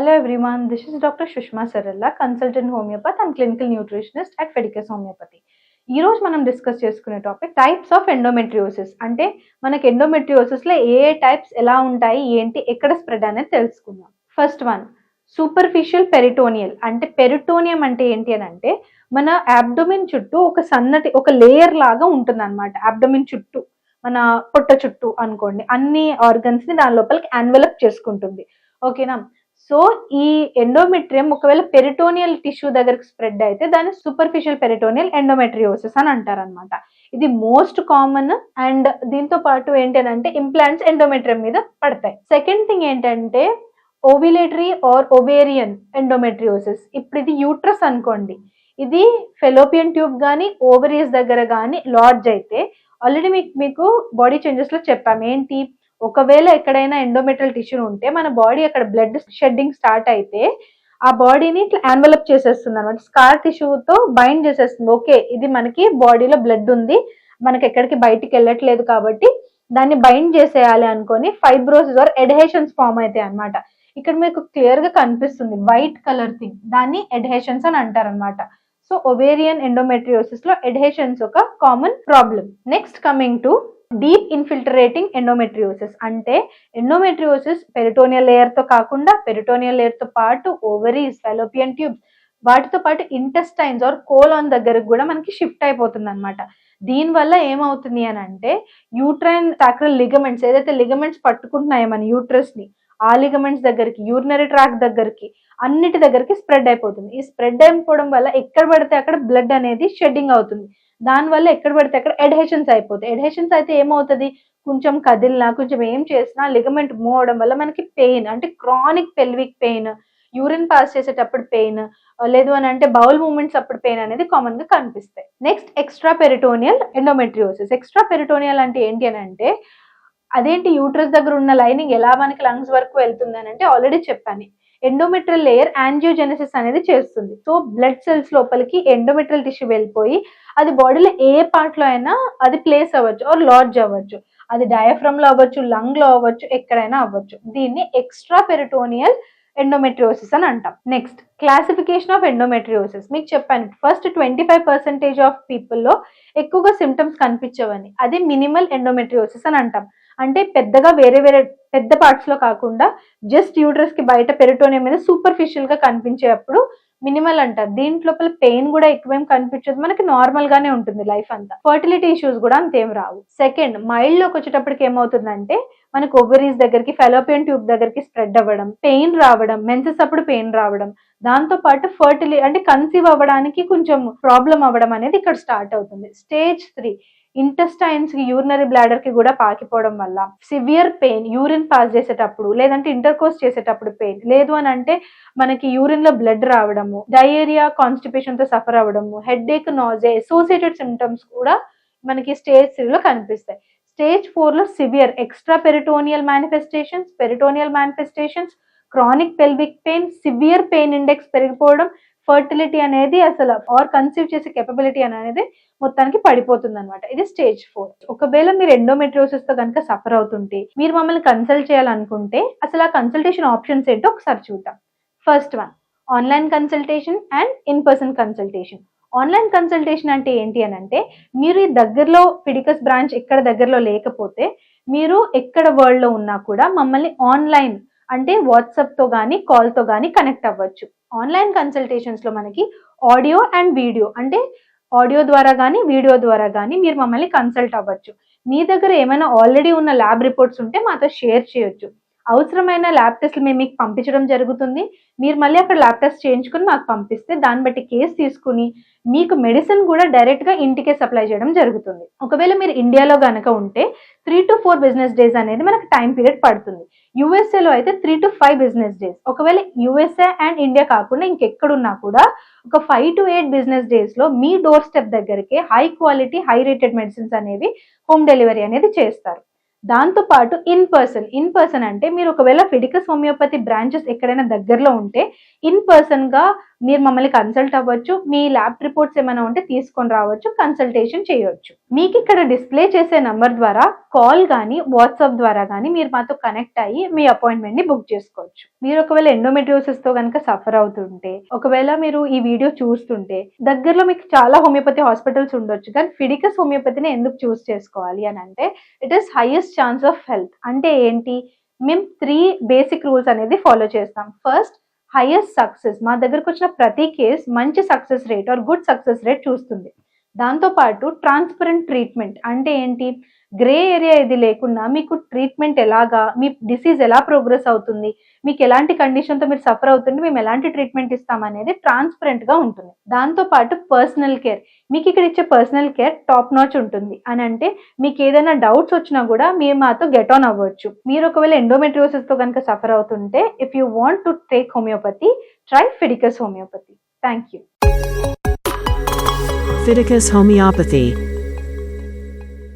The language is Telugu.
Hello everyone, this is Dr. Shushma Saralla, consultant homeopath and clinical nutritionist at Fedicus Homeopathy. ఈ రోజు మనం డిస్కస్ చేసుకునే టాపిక్ టైప్స్ ఆఫ్ ఎండోమెట్రియోసిస్ అంటే మనకి ఎండోమెట్రియోసిస్లో ఏ ఏ టైప్స్ ఎలా ఉంటాయి ఏంటి ఎక్కడ స్ప్రెడ్ అనేది తెలుసుకుందాం. ఫస్ట్ వన్ సూపర్ఫిషియల్ పెరిటోనియల్ అంటే పెరిటోనియం అంటే ఏంటి అని అంటే మన అబ్డోమిన్ చుట్టూ ఒక సన్నటి ఒక లేయర్ లాగా ఉంటుంది అనమాట అబ్డోమిన్ చుట్టూ మన పొట్ట చుట్టూ అనుకోండి. అన్ని ఆర్గన్స్ని దాని లోపలికి ఎన్వెలప్ చేసుకుంటుంది. ఓకేనా సో ఈ ఎండోమెట్రియం ఒకవేళ పెరిటోనియల్ టిష్యూ దగ్గరకు స్ప్రెడ్ అయితే దాన్ని సూపర్ఫిషియల్ పెరిటోనియల్ ఎండోమెట్రియోసిస్ అని అంటారు అనమాట ఇది మోస్ట్ కామన్ అండ్ దీంతో పాటు ఏంటంటే ఇంప్లాంట్స్ ఎండోమెట్రియం మీద పడతాయి. సెకండ్ థింగ్ ఏంటంటే ఓవిలేటరీ ఆర్ ఒవేరియన్ ఎండోమెట్రియోసిస్ ఇప్పుడు ఇది యూట్రస్ అనుకోండి. ఇది ఫెలోపియన్ ట్యూబ్ కానీ ఓవరీస్ దగ్గర కానీ లార్జ్ అయితే ఆల్రెడీ మీకు మీకు బాడీ చేంజెస్లో చెప్పాము ఏంటి? ఒకవేళ ఎక్కడైనా ఎండోమెట్రల్ టిష్యూ ఉంటే మన బాడీ అక్కడ బ్లడ్ షెడ్డింగ్ స్టార్ట్ అయితే ఆ బాడీని ఇట్లా యాన్వలప్ చేసేస్తుంది అనమాట స్కార్ టిష్యూతో బైండ్ చేసేస్తుంది. ఓకే ఇది మనకి బాడీలో బ్లడ్ ఉంది. మనకి ఎక్కడికి బయటికి వెళ్ళట్లేదు కాబట్టి దాన్ని బైండ్ చేసేయాలి అనుకొని ఫైబ్రోసిస్ ఆర్ ఎడ్హేషన్స్ ఫామ్ అవుతాయి అనమాట ఇక్కడ మీకు క్లియర్గా కనిపిస్తుంది వైట్ కలర్ థింగ్ దాన్ని ఎడ్హేషన్స్ అని అంటారనమాట సో ఒవేరియన్ ఎండోమెట్రియోసిస్లో ఎడ్హేషన్స్ ఒక common problem next coming to deep infiltrating endometriosis అంటే ఎండోమెట్రియోసిస్ పెరిటోనియల్ లేయర్తో కాకుండా పెరిటోనియల్ లేయర్తో పాటు ఓవరీస్ ఫెలోపియన్ ట్యూబ్స్ వాటితో పాటు ఇంటెస్టైన్స్ ఆర్ కోలాన్ దగ్గరకు కూడా మనకి షిఫ్ట్ అయిపోతుంది అనమాట దీని వల్ల ఏమవుతుంది అని అంటే యూట్రైన్ సాక్రల్ లిగమెంట్స్ ఏదైతే లిగమెంట్స్ పట్టుకుంటున్నాయో మన యూట్రస్ని ఆ లిగమెంట్స్ దగ్గరికి యూరినరీ ట్రాక్ దగ్గరికి అన్నిటి దగ్గరికి స్ప్రెడ్ అయిపోతుంది. ఈ స్ప్రెడ్ అయిపోవడం వల్ల ఎక్కడ పడితే అక్కడ బ్లడ్ అనేది షెడ్డింగ్ అవుతుంది. దానివల్ల ఎక్కడ పడితే అక్కడ ఎడ్హెషన్స్ అయిపోతాయి. ఎడ్హెషన్స్ అయితే ఏమవుతుంది? కొంచెం కదిలినా కొంచెం ఏం చేసినా లిగమెంట్ మూవ్ అవడం వల్ల మనకి పెయిన్ అంటే chronic pelvic pain urine pass చేసేటప్పుడు పెయిన్ లేదు అని అంటే బౌల్ మూమెంట్స్ అప్పుడు పెయిన్ అనేది కామన్గా కనిపిస్తాయి. Next extra peritoneal endometriosis extra peritoneal అంటే ఏంటి అని అంటే అదేంటి యూట్రస్ దగ్గర ఉన్న లైనింగ్ ఎలా మనకి లంగ్స్ వరకు వెళ్తుంది అని అంటే ఆల్రెడీ చెప్పాను. ఎండోమెట్రల్ లేయర్ యాంజియోజెనసిస్ అనేది చేస్తుంది. సో బ్లడ్ సెల్స్ లోపలికి ఎండోమెట్రల్ టిష్యూ వెళ్ళిపోయి అది బాడీలో ఏ పార్ట్లో అయినా అది ప్లేస్ అవ్వచ్చు ఆర్ లాడ్జ్ అవ్వచ్చు. అది డయాఫ్రమ్లో అవ్వచ్చు లంగ్లో అవ్వచ్చు ఎక్కడైనా అవ్వచ్చు. దీన్ని ఎక్స్ట్రా పెరిటోనియల్ ఎండోమెట్రియోసిస్ అని అంటాం. నెక్స్ట్ క్లాసిఫికేషన్ ఆఫ్ ఎండోమెట్రియోసిస్ మీకు చెప్పాను first twenty five percentage of పీపుల్లో ఎక్కువగా సిమ్టమ్స్ కనిపించవని. అది మినిమల్ ఎండోమెట్రియోసిస్ అని అంటాం. అంటే పెద్దగా వేరే వేరే పెద్ద పార్ట్స్లో కాకుండా జస్ట్ యూట్రస్కి బయట పెరిటోనియం మీద సూపర్ఫిషియల్గా కనిపించేటప్పుడు మినిమల్ అంటారు దీంట్లోపల పెయిన్ కూడా ఎక్కువేం కనిపించదు. మనకి నార్మల్ గానే ఉంటుంది లైఫ్ అంతా. ఫర్టిలిటీ ఇష్యూస్ కూడా అంతేం రావు. సెకండ్ మైల్డ్లోకి వచ్చేటప్పటికి ఏమవుతుందంటే మనకు ఓవరీస్ దగ్గరికి ఫెలోపియన్ ట్యూబ్ దగ్గరికి స్ప్రెడ్ అవ్వడం పెయిన్ రావడం మెన్సెస్ అప్పుడు పెయిన్ రావడం. దాంతో పాటు ఫర్టిలి అంటే కన్సీవ్ అవ్వడానికి కొంచెం ప్రాబ్లం అవ్వడం అనేది ఇక్కడ స్టార్ట్ అవుతుంది. స్టేజ్ త్రీ ఇంటెస్టైన్స్కి యూరినరీ బ్లాడర్కి కూడా పాకిపోవడం వల్ల సివియర్ పెయిన్ యూరిన్ పాస్ చేసేటప్పుడు లేదంటే ఇంటర్కోర్స్ చేసేటప్పుడు పెయిన్ లేదు అని అంటే మనకి యూరిన్లో బ్లడ్ రావడము డయేరియా కాన్స్టిపేషన్తో సఫర్ అవ్వడము headache nausea associated symptoms కూడా మనకి స్టేజ్ త్రీ లో కనిపిస్తాయి. స్టేజ్ ఫోర్లో severe extra peritoneal manifestations peritoneal manifestations chronic pelvic pain severe pain index పెరిగిపోవడం ఫర్టిలిటీ అనేది అసలు ఆర్ కన్సీవ్ చేసే కెపబిలిటీ అనేది మొత్తానికి పడిపోతుంది అనమాట ఇది స్టేజ్ ఫోర్ ఒకవేళ మీరు ఎండోమెట్రియోసిస్తో కనుక సఫర్ అవుతుంటే మీరు మమ్మల్ని కన్సల్ట్ చేయాలనుకుంటే అసలు ఆ కన్సల్టేషన్ ఆప్షన్స్ ఏంటో ఒకసారి చూద్దాం. First one online consultation and in person consultation online consultation అంటే ఏంటి అని అంటే మీరు ఈ దగ్గరలో ఫిడికస్ బ్రాంచ్ ఎక్కడ దగ్గరలో లేకపోతే మీరు ఎక్కడ వరల్డ్లో ఉన్నా కూడా మమ్మల్ని ఆన్లైన్ అంటే వాట్సాప్తో కానీ కాల్తో కానీ కనెక్ట్ అవ్వచ్చు. ఆన్లైన్ కన్సల్టేషన్స్లో మనకి ఆడియో అండ్ వీడియో అంటే ఆడియో ద్వారా కానీ వీడియో ద్వారా కానీ మీరు మమ్మల్ని కన్సల్ట్ అవ్వచ్చు. మీ దగ్గర ఏమైనా ఆల్రెడీ ఉన్న ల్యాబ్ రిపోర్ట్స్ ఉంటే మాతో షేర్ చేయొచ్చు. అవసరమైన ల్యాబ్ టెస్ట్లు మేము మీకు పంపించడం జరుగుతుంది. మీరు మళ్ళీ అక్కడ ల్యాబ్ టెస్ట్ చేయించుకుని మాకు పంపిస్తే దాన్ని బట్టి కేసు తీసుకుని మీకు మెడిసిన్ కూడా డైరెక్ట్గా ఇంటికే సప్లై చేయడం జరుగుతుంది. ఒకవేళ మీరు ఇండియాలో కనుక ఉంటే three to four business days అనేది మనకు టైం పీరియడ్ పడుతుంది. యుఎస్ఏలో అయితే three to five business days ఒకవేళ యుఎస్ఏ అండ్ ఇండియా కాకుండా ఇంకెక్కడున్నా కూడా ఒక ఫైవ్ టు ఎయిట్ బిజినెస్ డేస్లో మీ డోర్ స్టెప్ దగ్గరికి high quality high rated medicines అనేవి హోమ్ డెలివరీ అనేది చేస్తారు. దాంతోపాటు ఇన్ పర్సన్ ఇన్ పర్సన్ అంటే మీరు ఒకవేళ ఫిడికస్ హోమియోపతి బ్రాంచెస్ ఎక్కడైనా దగ్గరలో ఉంటే ఇన్ పర్సన్గా మీరు మమ్మల్ని కన్సల్ట్ అవ్వచ్చు మీ ల్యాబ్ రిపోర్ట్స్ ఏమైనా ఉంటే తీసుకొని రావచ్చు కన్సల్టేషన్ చేయవచ్చు మీకు ఇక్కడ డిస్ప్లే చేసే నంబర్ ద్వారా కాల్ కానీ వాట్సాప్ ద్వారా కానీ మీరు మాతో కనెక్ట్ అయ్యి మీ అపాయింట్మెంట్ని బుక్ చేసుకోవచ్చు. మీరు ఒకవేళ ఎండోమెట్రియోసిస్తో కనుక సఫర్ అవుతుంటే ఒకవేళ మీరు ఈ వీడియో చూస్తుంటే దగ్గరలో మీకు చాలా హోమియోపతి హాస్పిటల్స్ ఉండొచ్చు కానీ ఫిడికస్ హోమియోపతిని ఎందుకు చూస్ చేసుకోవాలి అని అంటే it is highest chance of health అంటే ఏంటి? మేము త్రీ బేసిక్ రూల్స్ అనేది ఫాలో చేస్తాం. ఫస్ట్ హైయెస్ట్ సక్సెస్ మా దగ్గరకు వచ్చిన ప్రతి కేస్ మంచి success rate or good success rate చూస్తుంది. దాంతోపాటు ట్రాన్స్పరెంట్ ట్రీట్మెంట్ అంటే ఏంటి? గ్రే ఏరియా ఇది లేకుండా మీకు ట్రీట్మెంట్ ఎలాగా మీ డిసీజ్ ఎలా ప్రోగ్రెస్ అవుతుంది మీకు ఎలాంటి కండిషన్తో మీరు సఫర్ అవుతుంటే మేము ఎలాంటి ట్రీట్మెంట్ ఇస్తాం అనేది ఉంటుంది. దాంతోపాటు పర్సనల్ కేర్ మీకు ఇక్కడ ఇచ్చే పర్సనల్ కేర్ టాప్ నాచ్ ఉంటుంది. అని అంటే మీకు ఏదైనా డౌట్స్ వచ్చినా కూడా మీరు మాతో గెట్ ఆన్ అవ్వచ్చు. మీరు ఒకవేళ ఎండోమెట్రియోసిస్తో కనుక సఫర్ అవుతుంటే if you want to take homeopathy try Fiticus homeopathy thank you Fiticus Homeopathy